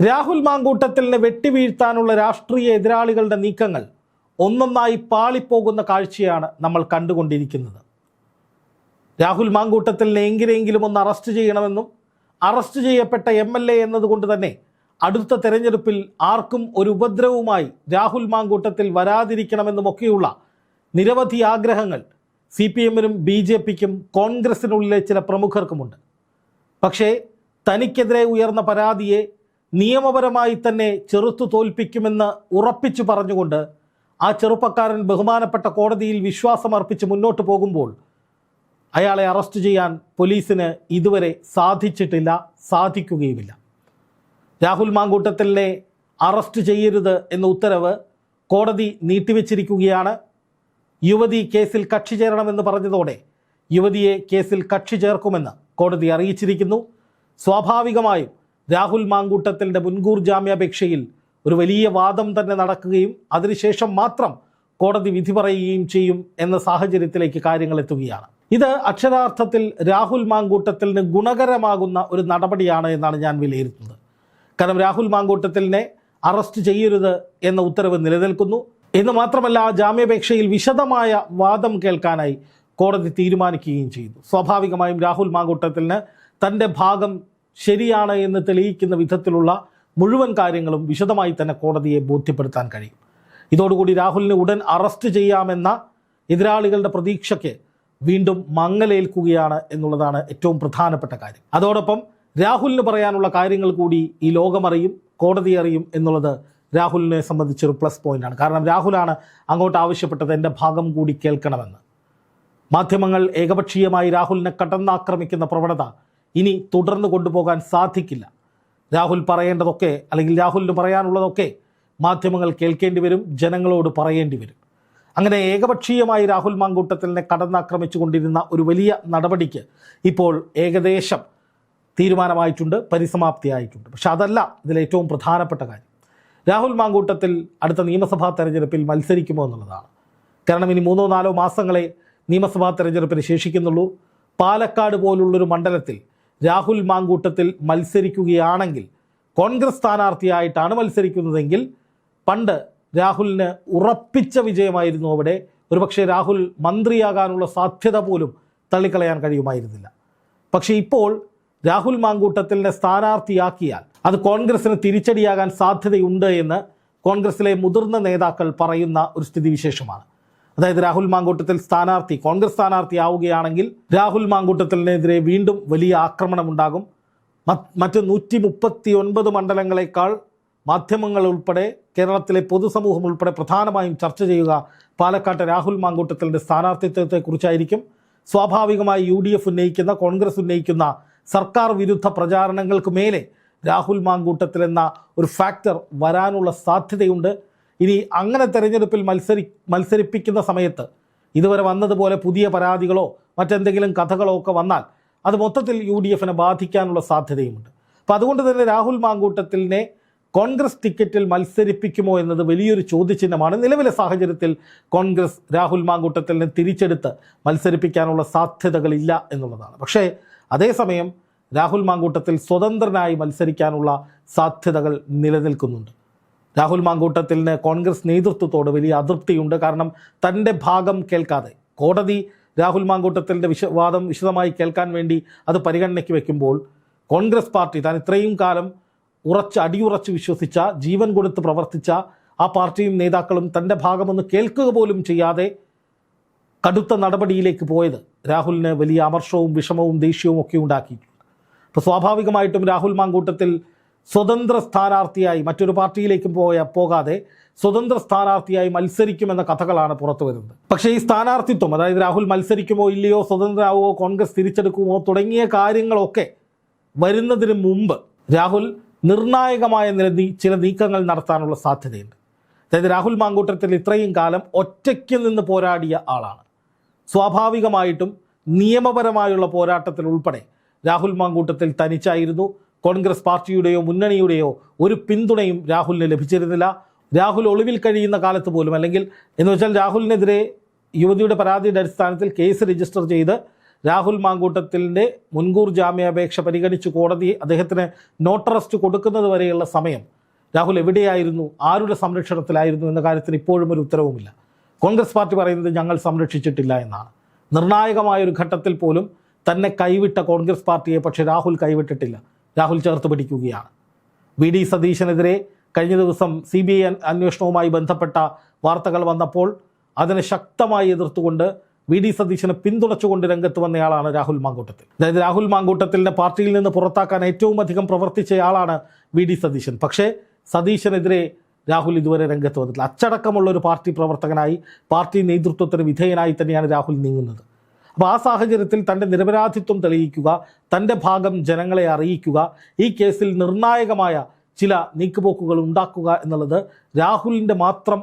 രാഹുൽ മാങ്കൂട്ടത്തിലിനെ വെട്ടിവീഴ്ത്താനുള്ള രാഷ്ട്രീയ എതിരാളികളുടെ നീക്കങ്ങൾ ഒന്നൊന്നായി പാളിപ്പോകുന്ന കാഴ്ചയാണ് നമ്മൾ കണ്ടുകൊണ്ടിരിക്കുന്നത്. രാഹുൽ മാങ്കൂട്ടത്തിലിനെ എങ്കിലെങ്കിലും ഒന്ന് അറസ്റ്റ് ചെയ്യണമെന്നും അറസ്റ്റ് ചെയ്യപ്പെട്ട എം എൽ എ എന്നതുകൊണ്ട് തന്നെ അടുത്ത തെരഞ്ഞെടുപ്പിൽ ആർക്കും ഒരു ഉപദ്രവവുമായി രാഹുൽ മാങ്കൂട്ടത്തിൽ വരാതിരിക്കണമെന്നുമൊക്കെയുള്ള നിരവധി ആഗ്രഹങ്ങൾ സി പി എമ്മിനും ബി ജെ പിക്കും കോൺഗ്രസിനുള്ളിലെ ചില പ്രമുഖർക്കുമുണ്ട്. പക്ഷേ തനിക്കെതിരെ ഉയർന്ന പരാതിയെ നിയമപരമായി തന്നെ ചെറുത്തു തോൽപ്പിക്കുമെന്ന് ഉറപ്പിച്ചു പറഞ്ഞുകൊണ്ട് ആ ചെറുപ്പക്കാരൻ ബഹുമാനപ്പെട്ട കോടതിയിൽ വിശ്വാസമർപ്പിച്ച് മുന്നോട്ട് പോകുമ്പോൾ അയാളെ അറസ്റ്റ് ചെയ്യാൻ പോലീസിന് ഇതുവരെ സാധിച്ചിട്ടില്ല സാധിക്കുകയുമില്ല. രാഹുൽ മാങ്കൂട്ടത്തിലെ അറസ്റ്റ് ചെയ്യരുത് എന്ന ഉത്തരവ് കോടതി നീട്ടിവെച്ചിരിക്കുകയാണ്. യുവതി കേസിൽ കക്ഷി ചേരണമെന്ന് പറഞ്ഞതോടെ യുവതിയെ കേസിൽ കക്ഷി ചേർക്കുമെന്ന് കോടതി അറിയിച്ചിരിക്കുന്നു. സ്വാഭാവികമായും രാഹുൽ മാങ്കൂട്ടത്തിന്റെ മുൻകൂർ ജാമ്യാപേക്ഷയിൽ ഒരു വലിയ വാദം തന്നെ നടക്കുകയും അതിനുശേഷം മാത്രം കോടതി വിധി പറയുകയും ചെയ്യും എന്ന സാഹചര്യത്തിലേക്ക് കാര്യങ്ങൾ എത്തുകയാണ്. ഇത് അക്ഷരാർത്ഥത്തിൽ രാഹുൽ മാങ്കൂട്ടത്തിന് ഗുണകരമാകുന്ന ഒരു നടപടിയാണ് എന്നാണ് ഞാൻ വിലയിരുത്തുന്നത്. കാരണം രാഹുൽ മാങ്കൂട്ടത്തിലിനെ അറസ്റ്റ് ചെയ്യരുത് എന്ന ഉത്തരവ് നിലനിൽക്കുന്നു. എന്ന് മാത്രമല്ല ആ ജാമ്യാപേക്ഷയിൽ വിശദമായ വാദം കേൾക്കാനായി കോടതി തീരുമാനിക്കുകയും ചെയ്തു സ്വാഭാവികമായും രാഹുൽ മാങ്കൂട്ടത്തിന് തന്റെ ഭാഗം ശരിയാണ് എന്ന് തെളിയിക്കുന്ന വിധത്തിലുള്ള മുഴുവൻ കാര്യങ്ങളും വിശദമായി തന്നെ കോടതിയെ ബോധ്യപ്പെടുത്താൻ കഴിയും. ഇതോടുകൂടി രാഹുലിനെ ഉടൻ അറസ്റ്റ് ചെയ്യാമെന്ന എതിരാളികളുടെ പ്രതീക്ഷയ്ക്ക് വീണ്ടും മങ്ങലേൽക്കുകയാണ് എന്നുള്ളതാണ് ഏറ്റവും പ്രധാനപ്പെട്ട കാര്യം. അതോടൊപ്പം രാഹുലിന് പറയാനുള്ള കാര്യങ്ങൾ കൂടി ഈ ലോകമറിയും കോടതി അറിയും എന്നുള്ളത് രാഹുലിനെ സംബന്ധിച്ചൊരു പ്ലസ് പോയിന്റാണ് കാരണം രാഹുലാണ് അങ്ങോട്ട് ആവശ്യപ്പെട്ടത് എന്റെ ഭാഗം കൂടി കേൾക്കണമെന്ന്. മാധ്യമങ്ങൾ ഏകപക്ഷീയമായി രാഹുലിനെ കടന്നാക്രമിക്കുന്ന പ്രവണത ഇനി തുടർന്ന് കൊണ്ടുപോകാൻ സാധിക്കില്ല. രാഹുൽ പറയേണ്ടതൊക്കെ അല്ലെങ്കിൽ രാഹുലിന് പറയാനുള്ളതൊക്കെ മാധ്യമങ്ങൾ കേൾക്കേണ്ടി വരും ജനങ്ങളോട് പറയേണ്ടി വരും. അങ്ങനെ ഏകപക്ഷീയമായി രാഹുൽ മാങ്കൂട്ടത്തിലിനെ കടന്നാക്രമിച്ചു കൊണ്ടിരുന്ന ഒരു വലിയ നടപടിക്ക് ഇപ്പോൾ ഏകദേശം തീരുമാനമായിട്ടുണ്ട് പരിസമാപ്തിയായിട്ടുണ്ട്. പക്ഷെ അതല്ല ഇതിൽ ഏറ്റവും പ്രധാനപ്പെട്ട കാര്യം. രാഹുൽ മാങ്കൂട്ടത്തിൽ അടുത്ത നിയമസഭാ തെരഞ്ഞെടുപ്പിൽ മത്സരിക്കുമോ എന്നുള്ളതാണ്. കാരണം ഇനി മൂന്നോ നാലോ മാസങ്ങളെ നിയമസഭാ തെരഞ്ഞെടുപ്പിന് ശേഷിക്കുന്നുള്ളൂ. പാലക്കാട് പോലുള്ളൊരു മണ്ഡലത്തിൽ രാഹുൽ മാങ്കൂട്ടത്തിൽ മത്സരിക്കുകയാണെങ്കിൽ കോൺഗ്രസ് സ്ഥാനാർത്ഥിയായിട്ടാണ് മത്സരിക്കുന്നതെങ്കിൽ പണ്ട് രാഹുലിന് ഉറപ്പിച്ച വിജയമായിരുന്നു അവിടെ. ഒരുപക്ഷെ രാഹുൽ മന്ത്രിയാകാനുള്ള സാധ്യത പോലും തള്ളിക്കളയാൻ കഴിയുമായിരുന്നില്ല. പക്ഷേ ഇപ്പോൾ രാഹുൽ മാങ്കൂട്ടത്തിലിനെ സ്ഥാനാർത്ഥിയാക്കിയാൽ അത് കോൺഗ്രസിന് തിരിച്ചടിയാകാൻ സാധ്യതയുണ്ട് എന്ന് കോൺഗ്രസിലെ മുതിർന്ന നേതാക്കൾ പറയുന്ന ഒരു സ്ഥിതിവിശേഷമാണ്. അതായത് രാഹുൽ മാങ്കൂട്ടത്തിൽ സ്ഥാനാർത്ഥി കോൺഗ്രസ് സ്ഥാനാർത്ഥി ആവുകയാണെങ്കിൽ രാഹുൽ മാങ്കൂട്ടത്തിനെതിരെ വീണ്ടും വലിയ ആക്രമണം ഉണ്ടാകും മറ്റ് നൂറ്റി മുപ്പത്തി ഒൻപത് മണ്ഡലങ്ങളെക്കാൾ മാധ്യമങ്ങൾ ഉൾപ്പെടെ കേരളത്തിലെ പൊതുസമൂഹം ഉൾപ്പെടെ പ്രധാനമായും ചർച്ച ചെയ്യുക പാലക്കാട്ടെ രാഹുൽ മാങ്കൂട്ടത്തിന്റെ സ്ഥാനാർത്ഥിത്വത്തെക്കുറിച്ചായിരിക്കും. സ്വാഭാവികമായി യു ഡി എഫ് ഉന്നയിക്കുന്ന കോൺഗ്രസ് ഉന്നയിക്കുന്ന സർക്കാർ വിരുദ്ധ പ്രചാരണങ്ങൾക്ക് മേലെ രാഹുൽ മാങ്കൂട്ടത്തിൽ എന്ന ഒരു ഫാക്ടർ വരാനുള്ള സാധ്യതയുണ്ട്. ഇനി അങ്ങനെ തെരഞ്ഞെടുപ്പിൽ മത്സരി മത്സരിപ്പിക്കുന്ന സമയത്ത് ഇതുവരെ വന്നതുപോലെ പുതിയ പരാതികളോ മറ്റെന്തെങ്കിലും കഥകളോ ഒക്കെ വന്നാൽ അത് മൊത്തത്തിൽ യു ഡി എഫിനെ ബാധിക്കാനുള്ള സാധ്യതയുമുണ്ട്. അപ്പം അതുകൊണ്ട് തന്നെ രാഹുൽ മാങ്കൂട്ടത്തിനെ കോൺഗ്രസ് ടിക്കറ്റിൽ മത്സരിപ്പിക്കുമോ എന്നത് വലിയൊരു ചോദ്യചിഹ്നമാണ്. നിലവിലെ സാഹചര്യത്തിൽ കോൺഗ്രസ് രാഹുൽ മാങ്കൂട്ടത്തിനെ തിരിച്ചെടുത്ത് മത്സരിപ്പിക്കാനുള്ള സാധ്യതകളില്ല എന്നുള്ളതാണ്. പക്ഷേ അതേസമയം രാഹുൽ മാങ്കൂട്ടത്തിൽ സ്വതന്ത്രനായി മത്സരിക്കാനുള്ള സാധ്യതകൾ നിലനിൽക്കുന്നുണ്ട്. രാഹുൽ മാങ്കൂട്ടത്തിന് കോൺഗ്രസ് നേതൃത്വത്തോട് വലിയ അതൃപ്തിയുണ്ട്. കാരണം തന്റെ ഭാഗം കേൾക്കാതെ കോടതി രാഹുൽ മാങ്കൂട്ടത്തിന്റെ വിശവാദം വിശദമായി കേൾക്കാൻ വേണ്ടി അത് പരിഗണനയ്ക്ക് വയ്ക്കുമ്പോൾ കോൺഗ്രസ് പാർട്ടി താൻ ഇത്രയും കാലം ഉറച്ച് അടിയുറച്ച് വിശ്വസിച്ച ജീവൻ കൊടുത്ത് പ്രവർത്തിച്ച ആ പാർട്ടിയും നേതാക്കളും തന്റെ ഭാഗമൊന്ന് കേൾക്കുക പോലും ചെയ്യാതെ കടുത്ത നടപടിയിലേക്ക് പോയത് രാഹുലിന് വലിയ അമർഷവും വിഷമവും ദേഷ്യവും ഒക്കെ ഉണ്ടാക്കിയിട്ടുണ്ട് അപ്പോൾ സ്വാഭാവികമായിട്ടും രാഹുൽ മാങ്കൂട്ടത്തിൽ സ്വതന്ത്ര സ്ഥാനാർത്ഥിയായി മറ്റൊരു പാർട്ടിയിലേക്കും പോയ പോകാതെ സ്വതന്ത്ര സ്ഥാനാർത്ഥിയായി മത്സരിക്കുമെന്ന കഥകളാണ് പുറത്തു വരുന്നത്. പക്ഷേ ഈ സ്ഥാനാർത്ഥിത്വം അതായത് രാഹുൽ മത്സരിക്കുമോ ഇല്ലയോ സ്വതന്ത്രമാവുമോ കോൺഗ്രസ് തിരിച്ചെടുക്കുമോ തുടങ്ങിയ കാര്യങ്ങളൊക്കെ വരുന്നതിന് മുമ്പ് രാഹുൽ നിർണായകമായ ചില നീക്കങ്ങൾ നടത്താനുള്ള സാധ്യതയുണ്ട്. അതായത് രാഹുൽ മാങ്കൂട്ടത്തിൽ ഇത്രയും കാലം ഒറ്റയ്ക്ക് നിന്ന് പോരാടിയ ആളാണ്. സ്വാഭാവികമായിട്ടും നിയമപരമായുള്ള പോരാട്ടത്തിൽ ഉൾപ്പെടെ രാഹുൽ മാങ്കൂട്ടത്തിൽ തനിച്ചായിരുന്നു. കോൺഗ്രസ് പാർട്ടിയുടെയോ മുന്നണിയുടെയോ ഒരു പിന്തുണയും രാഹുലിന് ലഭിച്ചിരുന്നില്ല. രാഹുൽ ഒളിവിൽ കഴിയുന്ന കാലത്ത് പോലും അല്ലെങ്കിൽ എന്ന് വെച്ചാൽ രാഹുലിനെതിരെ യുവതിയുടെ പരാതിയുടെ അടിസ്ഥാനത്തിൽ കേസ് രജിസ്റ്റർ ചെയ്ത് രാഹുൽ മാങ്കൂട്ടത്തിന്റെ മുൻകൂർ ജാമ്യാപേക്ഷ പരിഗണിച്ച് കോടതി അദ്ദേഹത്തിന് നോട്ടറസ്റ്റ് കൊടുക്കുന്നത് വരെയുള്ള സമയം രാഹുൽ എവിടെയായിരുന്നു? ആരുടെ സംരക്ഷണത്തിലായിരുന്നു എന്ന കാര്യത്തിന് ഇപ്പോഴും ഒരു ഉത്തരവുമില്ല. കോൺഗ്രസ് പാർട്ടി പറയുന്നത് ഞങ്ങൾ സംരക്ഷിച്ചിട്ടില്ല എന്നാണ്. നിർണായകമായ ഒരു ഘട്ടത്തിൽ പോലും തന്നെ കൈവിട്ട കോൺഗ്രസ് പാർട്ടിയെ പക്ഷേ രാഹുൽ കൈവിട്ടിട്ടില്ല. രാഹുൽ ചേർത്ത് പിടിക്കുകയാണ്. വി ഡി സതീശനെതിരെ കഴിഞ്ഞ ദിവസം സി ബി ഐ അന്വേഷണവുമായി ബന്ധപ്പെട്ട വാർത്തകൾ വന്നപ്പോൾ അതിനെ ശക്തമായി എതിർത്തുകൊണ്ട് വി ഡി സതീശനെ പിന്തുണച്ചുകൊണ്ട് രംഗത്ത് വന്നയാളാണ് രാഹുൽ മാങ്കൂട്ടത്തിൽ. അതായത് രാഹുൽ മാങ്കൂട്ടത്തിന്റെ പാർട്ടിയിൽ നിന്ന് പുറത്താക്കാൻ ഏറ്റവും അധികം പ്രവർത്തിച്ചയാളാണ് വി ഡി സതീശൻ. പക്ഷേ സതീശനെതിരെ രാഹുൽ ഇതുവരെ രംഗത്ത് വന്നിട്ടില്ല. അച്ചടക്കമുള്ള ഒരു പാർട്ടി പ്രവർത്തകനായി പാർട്ടി നേതൃത്വത്തിന് വിധേയനായി തന്നെയാണ് രാഹുൽ നീങ്ങുന്നത്. അപ്പോൾ ആ സാഹചര്യത്തിൽ തന്റെ നിരപരാധിത്വം തെളിയിക്കുക തന്റെ ഭാഗം ജനങ്ങളെ അറിയിക്കുക ഈ കേസിൽ നിർണായകമായ ചില നീക്കുപോക്കുകൾ ഉണ്ടാക്കുക എന്നുള്ളത് രാഹുലിന്റെ മാത്രം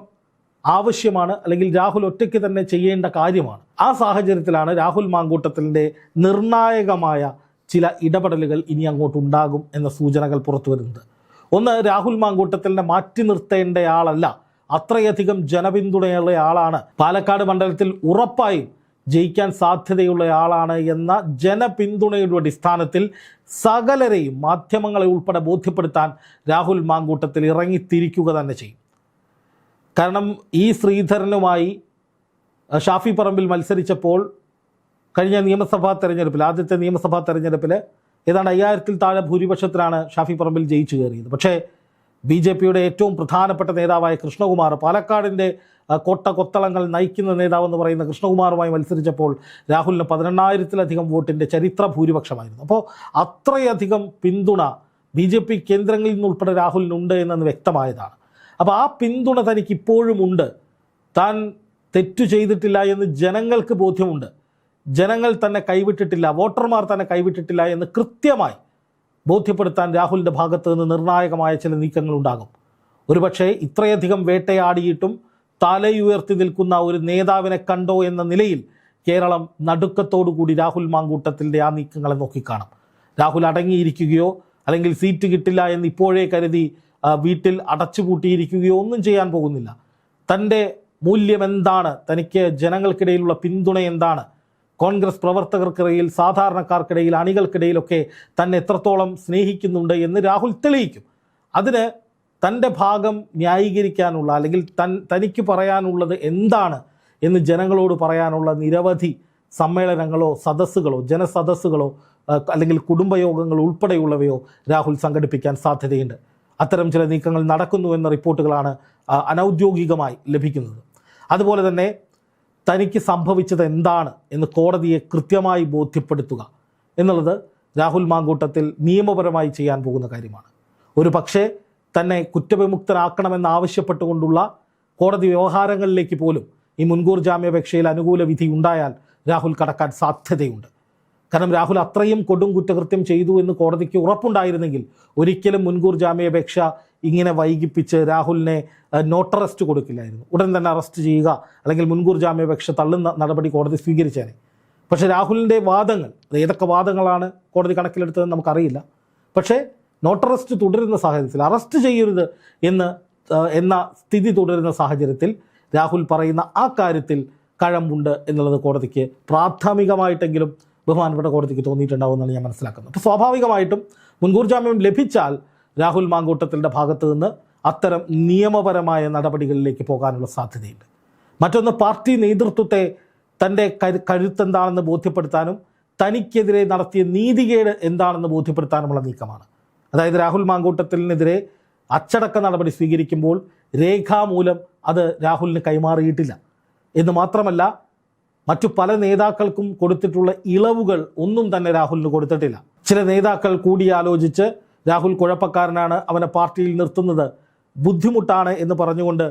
ആവശ്യമാണ് അല്ലെങ്കിൽ രാഹുൽ ഒറ്റയ്ക്ക് തന്നെ ചെയ്യേണ്ട കാര്യമാണ്. ആ സാഹചര്യത്തിലാണ് രാഹുൽ മാങ്കൂട്ടത്തിന്റെ നിർണായകമായ ചില ഇടപെടലുകൾ ഇനി അങ്ങോട്ട് ഉണ്ടാകും എന്ന സൂചനകൾ പുറത്തു വരുന്നത്. ഒന്ന് രാഹുൽ മാങ്കൂട്ടത്തിനെ മാറ്റി നിർത്തേണ്ടയാളല്ല അത്രയധികം ജനപിന്തുണയുള്ള ആളാണ്. പാലക്കാട് മണ്ഡലത്തിൽ ഉറപ്പായും ജയിക്കാൻ സാധ്യതയുള്ള ആളാണ് എന്ന ജനപിന്തുണയുടെ അടിസ്ഥാനത്തിൽ സകലരെയും മാധ്യമങ്ങളെ ഉൾപ്പെടെ ബോധ്യപ്പെടുത്താൻ രാഹുൽ മാങ്കൂട്ടത്തിൽ ഇറങ്ങിത്തിരിക്കുക തന്നെ ചെയ്യും. കാരണം ഈ ശ്രീധരനുമായി ഷാഫി പറമ്പിൽ മത്സരിച്ചപ്പോൾ കഴിഞ്ഞ നിയമസഭാ തെരഞ്ഞെടുപ്പിൽ ആദ്യത്തെ നിയമസഭാ തെരഞ്ഞെടുപ്പിൽ ഏതാണ്ട് അയ്യായിരത്തിൽ താഴെ ഭൂരിപക്ഷത്തിലാണ് ഷാഫി പറമ്പിൽ ജയിച്ചു കയറിയത്. പക്ഷേ ബി ജെ പിയുടെ ഏറ്റവും പ്രധാനപ്പെട്ട നേതാവായ കൃഷ്ണകുമാർ പാലക്കാടിന്റെ കോട്ട കൊത്തളങ്ങൾ നയിക്കുന്ന നേതാവെന്ന് പറയുന്ന കൃഷ്ണകുമാറുമായി മത്സരിച്ചപ്പോൾ രാഹുലിന് പതിനെണ്ണായിരത്തിലധികം വോട്ടിന്റെ ചരിത്ര ഭൂരിപക്ഷമായിരുന്നു. അപ്പോൾ അത്രയധികം പിന്തുണ ബി ജെ പി കേന്ദ്രങ്ങളിൽ നിന്നുൾപ്പെടെ രാഹുലിനുണ്ട് എന്നത് വ്യക്തമായതാണ്. അപ്പോൾ ആ പിന്തുണ തനിക്ക് ഇപ്പോഴും ഉണ്ട്. താൻ തെറ്റു ചെയ്തിട്ടില്ല എന്ന് ജനങ്ങൾക്ക് ബോധ്യമുണ്ട്. ജനങ്ങൾ തന്നെ കൈവിട്ടിട്ടില്ല വോട്ടർമാർ തന്നെ കൈവിട്ടിട്ടില്ല എന്ന് കൃത്യമായി ബോധ്യപ്പെടുത്താൻ രാഹുലിന്റെ ഭാഗത്ത് നിന്ന് നിർണായകമായ ചില നീക്കങ്ങളുണ്ടാകും. ഒരുപക്ഷെ ഇത്രയധികം വേട്ടയാടിയിട്ടും തലയുയർത്തി നിൽക്കുന്ന ഒരു നേതാവിനെ കണ്ടോ എന്ന നിലയിൽ കേരളം നടുക്കത്തോടുകൂടി രാഹുൽ മാങ്കൂട്ടത്തിന്റെ ആ നീക്കങ്ങളെ നോക്കിക്കാണും. രാഹുൽ അടങ്ങിയിരിക്കുകയോ അല്ലെങ്കിൽ സീറ്റ് കിട്ടില്ല എന്ന് ഇപ്പോഴേ കരുതി വീട്ടിൽ അടച്ചുപൂട്ടിയിരിക്കുകയോ ഒന്നും ചെയ്യാൻ പോകുന്നില്ല. തന്റെ മൂല്യം എന്താണ് തനിക്ക് ജനങ്ങൾക്കിടയിലുള്ള പിന്തുണ എന്താണ്? കോൺഗ്രസ് പ്രവർത്തകർക്കിടയിൽ സാധാരണക്കാർക്കിടയിൽ അണികൾക്കിടയിലൊക്കെ തന്നെ എത്രത്തോളം സ്നേഹിക്കുന്നുണ്ട് എന്ന് രാഹുൽ തെളിയിക്കും. അതിന് തന്റെ ഭാഗം ന്യായീകരിക്കാനുള്ള അല്ലെങ്കിൽ തൻ തനിക്ക് പറയാനുള്ളത് എന്താണ് എന്ന് ജനങ്ങളോട് പറയാനുള്ള നിരവധി സമ്മേളനങ്ങളോ സദസ്സുകളോ ജനസദസ്സുകളോ അല്ലെങ്കിൽ കുടുംബയോഗങ്ങൾ ഉൾപ്പെടെയുള്ളവയോ രാഹുൽ സംഘടിപ്പിക്കാൻ സാധ്യതയുണ്ട്. അത്തരം ചില നീക്കങ്ങൾ നടക്കുന്നു എന്ന റിപ്പോർട്ടുകളാണ് അനൗദ്യോഗികമായി ലഭിക്കുന്നത്. അതുപോലെ തന്നെ തനിക്ക് സംഭവിച്ചത് എന്താണ് എന്ന് കോടതിയെ കൃത്യമായി ബോധ്യപ്പെടുത്തുക എന്നുള്ളത് രാഹുൽ മാങ്കൂട്ടത്തിൽ നിയമപരമായി ചെയ്യാൻ പോകുന്ന കാര്യമാണ്. ഒരു പക്ഷേ തന്നെ കുറ്റവിമുക്തരാക്കണമെന്നാവശ്യപ്പെട്ടുകൊണ്ടുള്ള കോടതി വ്യവഹാരങ്ങളിലേക്ക് പോലും ഈ മുൻകൂർ ജാമ്യാപേക്ഷയിൽ അനുകൂല വിധി ഉണ്ടായാൽ രാഹുൽ കടക്കാൻ സാധ്യതയുണ്ട്. കാരണം രാഹുൽ അത്രയും കൊടും കുറ്റകൃത്യം ചെയ്തു എന്ന് കോടതിക്ക് ഉറപ്പുണ്ടായിരുന്നെങ്കിൽ ഒരിക്കലും മുൻകൂർ ജാമ്യാപേക്ഷ ഇങ്ങനെ വൈകിപ്പിച്ച് രാഹുലിനെ നോട്ട് അറസ്റ്റ് കൊടുക്കില്ലായിരുന്നു. ഉടൻ തന്നെ അറസ്റ്റ് ചെയ്യുക അല്ലെങ്കിൽ മുൻകൂർ ജാമ്യാപേക്ഷ തള്ളുന്ന നടപടി കോടതി സ്വീകരിച്ചേനെ. പക്ഷേ രാഹുലിന്റെ വാദങ്ങൾ ഏതൊക്കെ വാദങ്ങളാണ് കോടതി കണക്കിലെടുത്തതെന്ന് നമുക്കറിയില്ല. പക്ഷേ നോട്ട് അറസ്റ്റ് തുടരുന്ന സാഹചര്യത്തിൽ അറസ്റ്റ് ചെയ്യരുത് എന്ന് എന്ന സ്ഥിതി തുടരുന്ന സാഹചര്യത്തിൽ രാഹുൽ പറയുന്ന ആ കാര്യത്തിൽ കഴമ്പുണ്ട് എന്നുള്ളത് കോടതിക്ക് പ്രാഥമികമായിട്ടെങ്കിലും ബഹുമാനപ്പെട്ട കോടതിക്ക് തോന്നിയിട്ടുണ്ടാവുമെന്നാണ് ഞാൻ മനസ്സിലാക്കുന്നത്. അപ്പോൾ സ്വാഭാവികമായിട്ടും മുൻകൂർ ജാമ്യം ലഭിച്ചാൽ രാഹുൽ മാങ്കൂട്ടത്തിന്റെ ഭാഗത്ത് നിന്ന് അത്തരം നിയമപരമായ നടപടികളിലേക്ക് പോകാനുള്ള സാധ്യതയുണ്ട്. മറ്റൊന്ന് പാർട്ടി നേതൃത്വത്തെ തന്റെ കരു കരുത്തെന്താണെന്ന് ബോധ്യപ്പെടുത്താനും തനിക്കെതിരെ നടത്തിയ നീതികേട് എന്താണെന്ന് ബോധ്യപ്പെടുത്താനുമുള്ള നീക്കമാണ്. അതായത് രാഹുൽ മാങ്കൂട്ടത്തിനെതിരെ അച്ചടക്ക നടപടി സ്വീകരിക്കുമ്പോൾ രേഖാമൂലം അത് രാഹുലിന് കൈമാറിയിട്ടില്ല. എന്ന് മാത്രമല്ല മറ്റു പല നേതാക്കൾക്കും കൊടുത്തിട്ടുള്ള ഇളവുകൾ ഒന്നും തന്നെ രാഹുലിന് കൊടുത്തിട്ടില്ല. ചില നേതാക്കൾ കൂടിയാലോചിച്ച് രാഹുൽ കുഴപ്പക്കാരനാണ് അവനെ പാർട്ടിയിൽ നിർത്തുന്നത് ബുദ്ധിമുട്ടാണ് എന്ന് പറഞ്ഞുകൊണ്ട്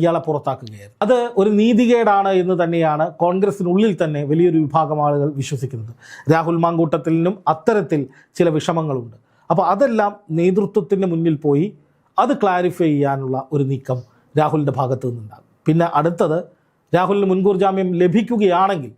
ഇയാളെ പുറത്താക്കുകയായിരുന്നു. അത് ഒരു നീതികേടാണ് എന്ന് തന്നെയാണ് കോൺഗ്രസിനുള്ളിൽ തന്നെ വലിയൊരു വിഭാഗം ആളുകൾ വിശ്വസിക്കുന്നത്. രാഹുൽ മാങ്കൂട്ടത്തിനും അത്തരത്തിൽ ചില വിഷമങ്ങളുണ്ട്. അപ്പോൾ അതെല്ലാം നേതൃത്വത്തിന്റെ മുന്നിൽ പോയി അത് ക്ലാരിഫൈ ചെയ്യാനുള്ള ഒരു നീക്കം രാഹുലിന്റെ ഭാഗത്തു നിന്നുണ്ടാകും. പിന്നെ അടുത്തത് രാഹുലിന് മുൻകൂർ ജാമ്യം ലഭിക്കുകയാണെങ്കിൽ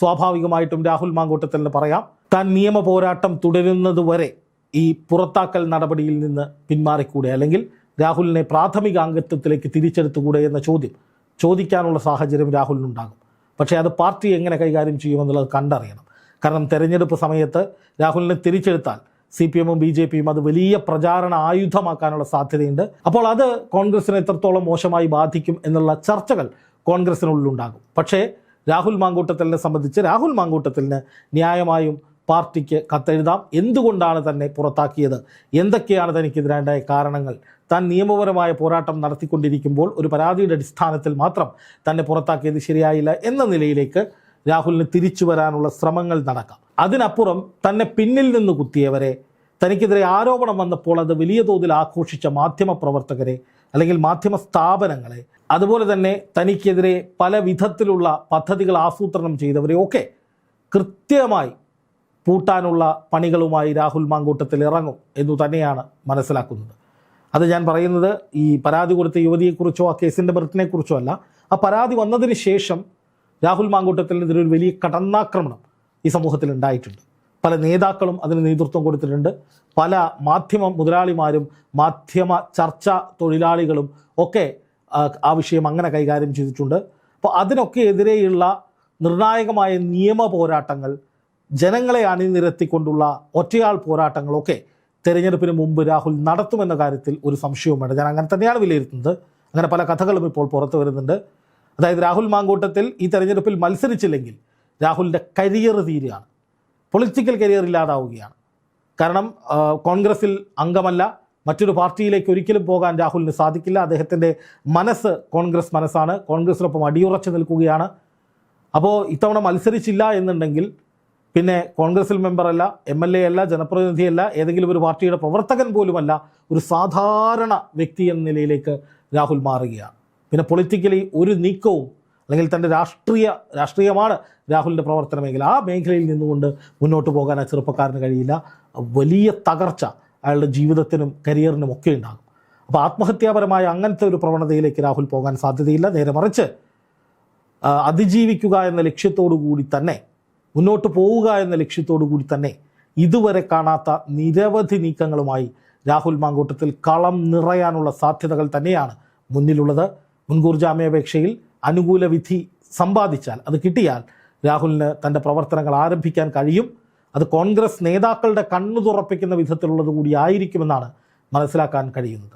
സ്വാഭാവികമായിട്ടും രാഹുൽ മാങ്കൂട്ടത്തിന് പറയാം താൻ നിയമ പോരാട്ടം തുടരുന്നത് വരെ ഈ പുറത്താക്കൽ നടപടിയിൽ നിന്ന് പിന്മാറിക്കൂടെ? അല്ലെങ്കിൽ രാഹുലിനെ പ്രാഥമിക അംഗത്വത്തിലേക്ക് തിരിച്ചെടുത്തുകൂടെ എന്ന ചോദ്യം ചോദിക്കാനുള്ള സാഹചര്യം രാഹുലിനുണ്ടാകും. പക്ഷേ അത് പാർട്ടി എങ്ങനെ കൈകാര്യം ചെയ്യുമെന്നുള്ളത് കണ്ടറിയണം. കാരണം തെരഞ്ഞെടുപ്പ് സമയത്ത് രാഹുലിനെ തിരിച്ചെടുത്താൽ സി പി എമ്മും ബി ജെ പിയും അത് വലിയ പ്രചാരണ ആയുധമാക്കാനുള്ള സാധ്യതയുണ്ട്. അപ്പോൾ അത് കോൺഗ്രസിനെ എത്രത്തോളം മോശമായി ബാധിക്കും എന്നുള്ള ചർച്ചകൾ കോൺഗ്രസിനുള്ളിലുണ്ടാകും പക്ഷേ രാഹുൽ മാങ്കൂട്ടത്തലിനെ സംബന്ധിച്ച് രാഹുൽ മാങ്കൂട്ടത്തലിന് ന്യായമായും പാർട്ടിക്ക് കത്തെഴുതാം. എന്തുകൊണ്ടാണ് തന്നെ പുറത്താക്കിയത്? എന്തൊക്കെയാണ് തനിക്കെതിരായ കാരണങ്ങൾ? താൻ നിയമപരമായ പോരാട്ടം നടത്തിക്കൊണ്ടിരിക്കുമ്പോൾ ഒരു പരാതിയുടെ അടിസ്ഥാനത്തിൽ മാത്രം തന്നെ പുറത്താക്കിയത് ശരിയായില്ല എന്ന നിലയിലേക്ക് രാഹുലിന് തിരിച്ചു വരാനുള്ള ശ്രമങ്ങൾ നടക്കാം. അതിനപ്പുറം തന്നെ പിന്നിൽ നിന്ന് കുത്തിയവരെ തനിക്കെതിരെ ആരോപണം വന്നപ്പോൾ അത് വലിയ തോതിൽ ആഘോഷിച്ച മാധ്യമ പ്രവർത്തകരെ അല്ലെങ്കിൽ മാധ്യമ സ്ഥാപനങ്ങളെ അതുപോലെ തന്നെ തനിക്കെതിരെ പല വിധത്തിലുള്ള പദ്ധതികൾ ആസൂത്രണം ചെയ്തവരെ ഒക്കെ കൃത്യമായി പൂട്ടാനുള്ള പണികളുമായി രാഹുൽ മാങ്കൂട്ടത്തിൽ ഇറങ്ങും എന്നു തന്നെയാണ് മനസ്സിലാക്കുന്നത്. അത് ഞാൻ പറയുന്നത് ഈ പരാതി കൊടുത്ത യുവതിയെക്കുറിച്ചോ ആ കേസിന്റെ മെറിറ്റിനെക്കുറിച്ചോ അല്ല. ആ പരാതി വന്നതിന് ശേഷം രാഹുൽ മാങ്കൂട്ടത്തിനെതിരെ ഒരു വലിയ കടന്നാക്രമണം ഈ സമൂഹത്തിൽ ഉണ്ടായിട്ടുണ്ട്. പല നേതാക്കളും അതിന് നേതൃത്വം കൊടുത്തിട്ടുണ്ട്. പല മാധ്യമ മുതലാളിമാരും മാധ്യമ ചർച്ച തൊഴിലാളികളും ഒക്കെ ആ, വിഷയം അങ്ങനെ കൈകാര്യം ചെയ്തിട്ടുണ്ട്. അപ്പോൾ അതിനൊക്കെ എതിരെയുള്ള നിർണായകമായ നിയമ പോരാട്ടങ്ങൾ ജനങ്ങളെ അണിനിരത്തിക്കൊണ്ടുള്ള ഒറ്റയാൾ പോരാട്ടങ്ങളൊക്കെ തെരഞ്ഞെടുപ്പിന് മുമ്പ് രാഹുൽ നടത്തുമെന്ന കാര്യത്തിൽ ഒരു സംശയവും വേണ്ട ഞാൻ അങ്ങനെ തന്നെയാണ് വിലയിരുത്തുന്നത്. അങ്ങനെ പല കഥകളും ഇപ്പോൾ പുറത്തു വരുന്നുണ്ട്. അതായത് രാഹുൽ മാങ്കൂട്ടത്തിൽ ഈ തെരഞ്ഞെടുപ്പിൽ മത്സരിച്ചില്ലെങ്കിൽ രാഹുലിന്റെ കരിയർ തീരുകയാണ്. പൊളിറ്റിക്കൽ കരിയർ ഇല്ലാതാവുകയാണ്. കാരണം കോൺഗ്രസിൽ അംഗമല്ല. മറ്റൊരു പാർട്ടിയിലേക്ക് ഒരിക്കലും പോകാൻ രാഹുലിന് സാധിക്കില്ല. അദ്ദേഹത്തിന്റെ മനസ്സ് കോൺഗ്രസ് മനസ്സാണ്. കോൺഗ്രസിനൊപ്പം അടിയുറച്ചു നിൽക്കുകയാണ്. അപ്പോൾ ഇത്തവണ മത്സരിച്ചില്ല എന്നുണ്ടെങ്കിൽ പിന്നെ കോൺഗ്രസിൽ മെമ്പറല്ല എം എൽ എ അല്ല ജനപ്രതിനിധിയല്ല ഏതെങ്കിലും ഒരു പാർട്ടിയുടെ പ്രവർത്തകൻ പോലുമല്ല ഒരു സാധാരണ വ്യക്തി എന്ന നിലയിലേക്ക് രാഹുൽ മാറുകയാണ്. പിന്നെ പൊളിറ്റിക്കലി ഒരു നീക്കവും അല്ലെങ്കിൽ തന്റെ രാഷ്ട്രീയ രാഷ്ട്രീയമാണ് രാഹുലിന്റെ പ്രവർത്തന മേഖല ആ മേഖലയിൽ നിന്നുകൊണ്ട് മുന്നോട്ട് പോകാൻ ആ ചെറുപ്പക്കാരന് കഴിയില്ല. വലിയ തകർച്ച അയാളുടെ ജീവിതത്തിനും കരിയറിനും ഒക്കെ ഉണ്ടാകും. അപ്പോൾ ആത്മഹത്യാപരമായ അങ്ങനത്തെ ഒരു പ്രവണതയിലേക്ക് രാഹുൽ പോകാൻ സാധ്യതയില്ല. നേരെ മറിച്ച് അതിജീവിക്കുക എന്ന ലക്ഷ്യത്തോടു കൂടി തന്നെ മുന്നോട്ട് പോവുക എന്ന ലക്ഷ്യത്തോടു കൂടി തന്നെ ഇതുവരെ കാണാത്ത നിരവധി നീക്കങ്ങളുമായി രാഹുൽ മാങ്കൂട്ടത്തിൽ കളം നിറയാനുള്ള സാധ്യതകൾ തന്നെയാണ് മുന്നിലുള്ളത്. മുൻകൂർ ജാമ്യാപേക്ഷയിൽ അനുകൂല വിധി സമ്പാദിച്ചാൽ അത് കിട്ടിയാൽ രാഹുലിന് തന്റെ പ്രവർത്തനങ്ങൾ ആരംഭിക്കാൻ കഴിയും. അത് കോൺഗ്രസ് നേതാക്കളുടെ കണ്ണു തുറപ്പിക്കുന്ന വിധത്തിലുള്ളത് കൂടി ആയിരിക്കുമെന്നാണ് മനസ്സിലാക്കാൻ കഴിയുന്നത്.